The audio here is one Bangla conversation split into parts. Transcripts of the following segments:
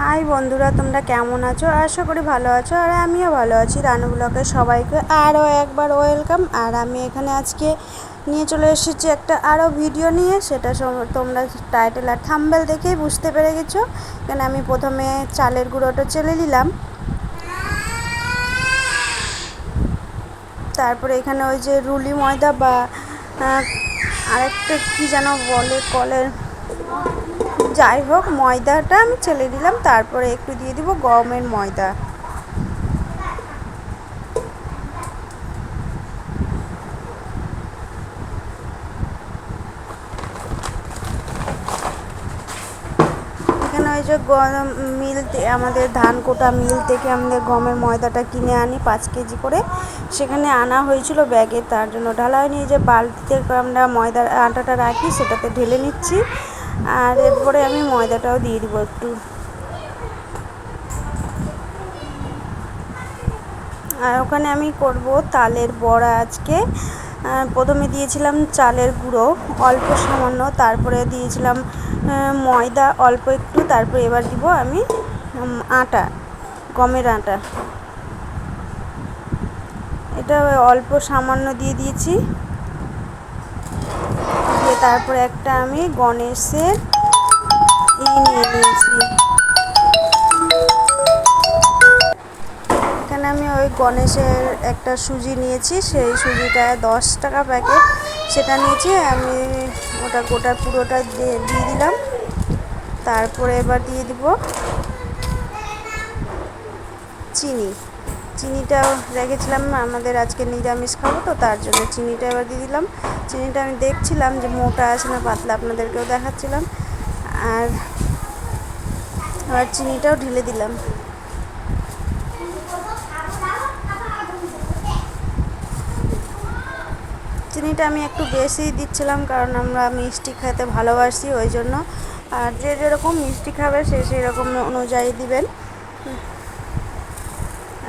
হাই বন্ধুরা, তোমরা কেমন আছো? আশা করি ভালো আছো, আর আমিও ভালো আছি। রানু ব্লকে সবাইকে আরও একবার ওয়েলকাম। আর আমি এখানে আজকে নিয়ে চলে এসেছি একটা আরও ভিডিও নিয়ে। সেটা তোমরা টাইটেল আর থাম্বেল দেখেই বুঝতে পেরে গেছো। এখানে আমি প্রথমে চালের গুঁড়োটা চেলে নিলাম। তারপরে এখানে ওই যে রুলি ময়দা বা আরেকটা কী যেন বলে, কলের যাই হোক, ময়দাটা আমি চেলে দিলাম, তারপরে একটু দিয়ে দিব গমের ময়দা। ওই যে গম মিল আমাদের ধান কোটা মিল থেকে আমাদের গমের ময়দাটা কিনে আনি পাঁচ কেজি করে। সেখানে আনা হয়েছিল ব্যাগে, তার জন্য ঢালা হয়নি এই যে বালতিতে আমরা ময়দার আটাটা রাখি, সেটাতে ঢেলে নিচ্ছি। আর এরপরে আমি ময়দাটাও দিয়ে দিব একটু। আর ওখানে আমি করব তালের বড়া আজকে। প্রথমে দিয়েছিলাম চালের গুঁড়ো, অল্প সামান্য, তারপরে দিয়েছিলাম ময়দা অল্প একটু, তারপরে এবার দিব আমি আটা, গমের আটা। এটা অল্প সামান্য দিয়ে দিয়েছি। দিয়ে তারপরে একটা আমি গণেশের ই নিয়ে নিয়েছি। এখানে আমি ওই গণেশের একটা সুজি নিয়েছি, সেই সুজিটা দশ টাকা প্যাকেট সেটা নিয়েছি, আমি ওটা গোটা পুরোটা দিয়ে দিয়ে দিলাম। তারপরে এবার দিয়ে দিব চিনি। চিনিটা রেখেছিলাম আমাদের আজকে নিরামিষ খাব তো, তার জন্য চিনিটা এবার দিয়ে দিলাম। চিনিটা আমি দেখছিলাম যে মোটা আছে না পাতলা, আপনাদেরকেও দেখাচ্ছিলাম। আর আবার চিনিটাও ঢেলে দিলাম। চিনিটা আমি একটু বেশি দিচ্ছিলাম, কারণ আমরা মিষ্টি খেতে ভালোবাসি ওই জন্য। আর যে যেরকম মিষ্টি খাবে সে সেই রকম অনুযায়ী দিবেন।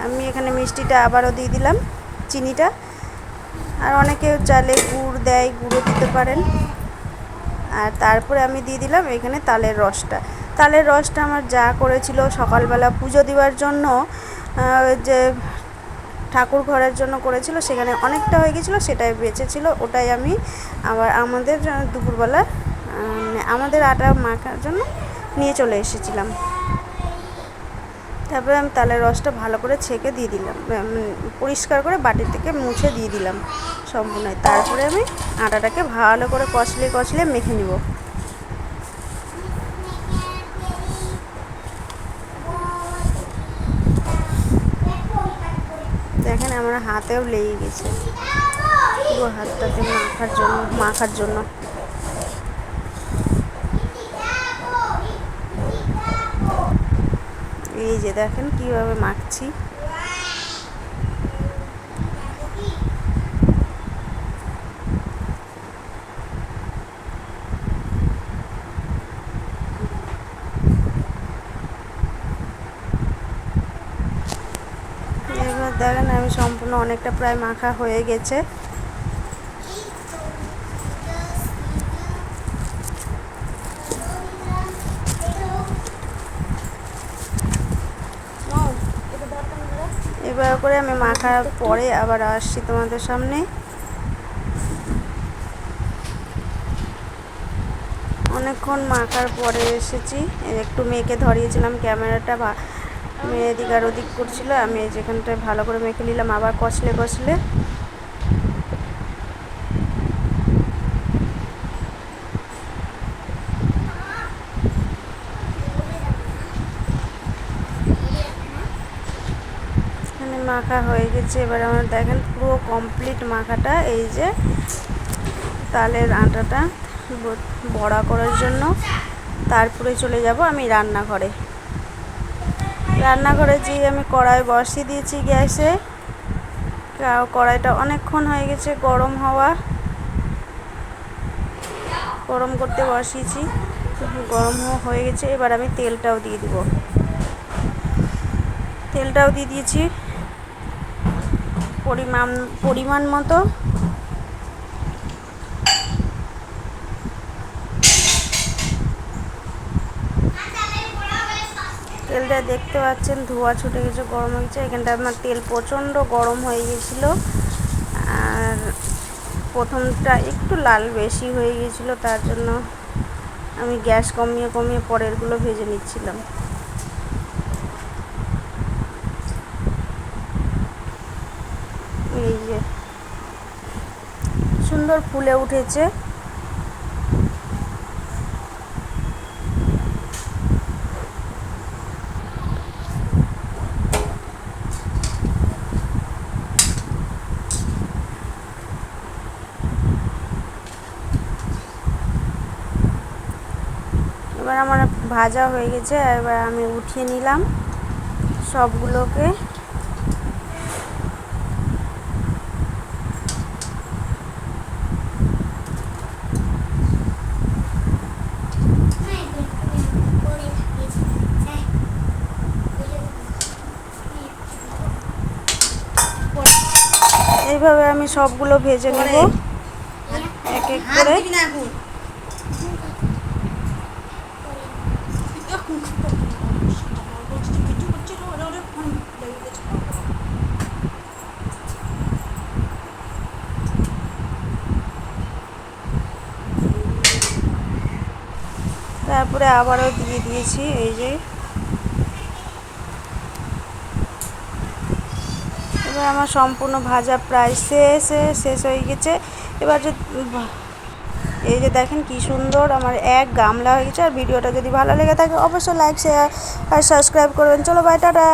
আমি এখানে মিষ্টিটা আবারও দিয়ে দিলাম, চিনিটা। আর অনেকে চালে গুড় দেয়, গুঁড়ো দিতে পারেন। আর তারপরে আমি দিয়ে দিলাম এখানে তালের রসটা। তালের রসটা আমার যা করেছিল সকালবেলা পুজো দেওয়ার জন্য যে ঠাকুর ঘরের জন্য করেছিল, সেখানে অনেকটা হয়ে গেছিল, সেটাই বেঁচেছিল। ওটাই আমি আবার আমাদের দুপুরবেলা আমাদের আটা মাখার জন্য নিয়ে চলে এসেছিলাম। তারপরে আমি তালের রসটা ভালো করে ছেঁকে দিয়ে দিলাম পরিষ্কার করে বাটির থেকে মুছে দিয়ে দিলাম সম্পূর্ণ। তারপরে আমি আটাটাকে ভালো করে কষলে কষলে মেখে নিব। দেখেন আমার হাতেও লেগে গেছে। পুরো হাতটাতে মাখার জন্য মাখার জন্য এই যে দেখেন কীভাবে মাখছি। দেখেন আমি সম্পূর্ণ অনেকটা প্রায় মাখা হয়ে গেছে। এবার করে আমি মাখার পরে আবার আসছি তোমাদের সামনে। অনেকক্ষণ মাখার পরে এসেছি। একটু মেখে ধরিয়েছিলাম, ক্যামেরাটা মেয়ে এদিক আর ওদিক করছিল। আমি যেখানটায় ভালো করে মেখে নিলাম, আবার কষলে কষলে এখানে মাখা হয়ে গেছে। এবার আমার দেখেন পুরো কমপ্লিট মাখাটা, এই যে তালের আটাটা বড়া করার জন্য। তারপরে চলে যাব আমি রান্নাঘরে। রান্নাঘরে যে আমি কড়াই বসিয়ে দিয়েছি গ্যাসে। কড়াইটা অনেকক্ষণ হয়ে গেছে গরম হওয়া। গরম করতে বসিয়েছি। গরম হয়ে গেছে। এবার আমি তেলটাও দিয়ে দিব। তেলটাও দিয়ে দিয়েছি। পরিমাণ পরিমাণ মতো। তেলটা দেখতে পাচ্ছেন, ধোয়া ছুটে গেছে, গরম হয়ে গেছে এখানটা আমার তেল প্রচণ্ড গরম হয়ে গেছিল। আর প্রথমটা একটু লাল বেশি হয়ে গেছিল, তার জন্য আমি গ্যাস কমিয়ে কমিয়ে পরেরগুলো ভেজে নিচ্ছিলাম এই যে সুন্দর ফুলে উঠেছে। এবার আমার ভাজা হয়ে গেছে এবার আমি উঠিয়ে নিলাম সবগুলোকে। এইভাবে আমি সবগুলো ভেজে নেব। এক এক করে। তারপরে আবারও দিয়ে দিয়েছি এই যে। এবার আমার সম্পূর্ণ ভাজা প্রায় শেষ শেষ হয়ে গেছে। এবার যে এই যে দেখেন কি সুন্দর আমার এক গামলা হয়ে গেছে। আর ভিডিওটা যদি ভালো লেগে থাকে, অবশ্যই লাইক শেয়ার আর সাবস্ক্রাইব করবেন। চলো বাই টাটা।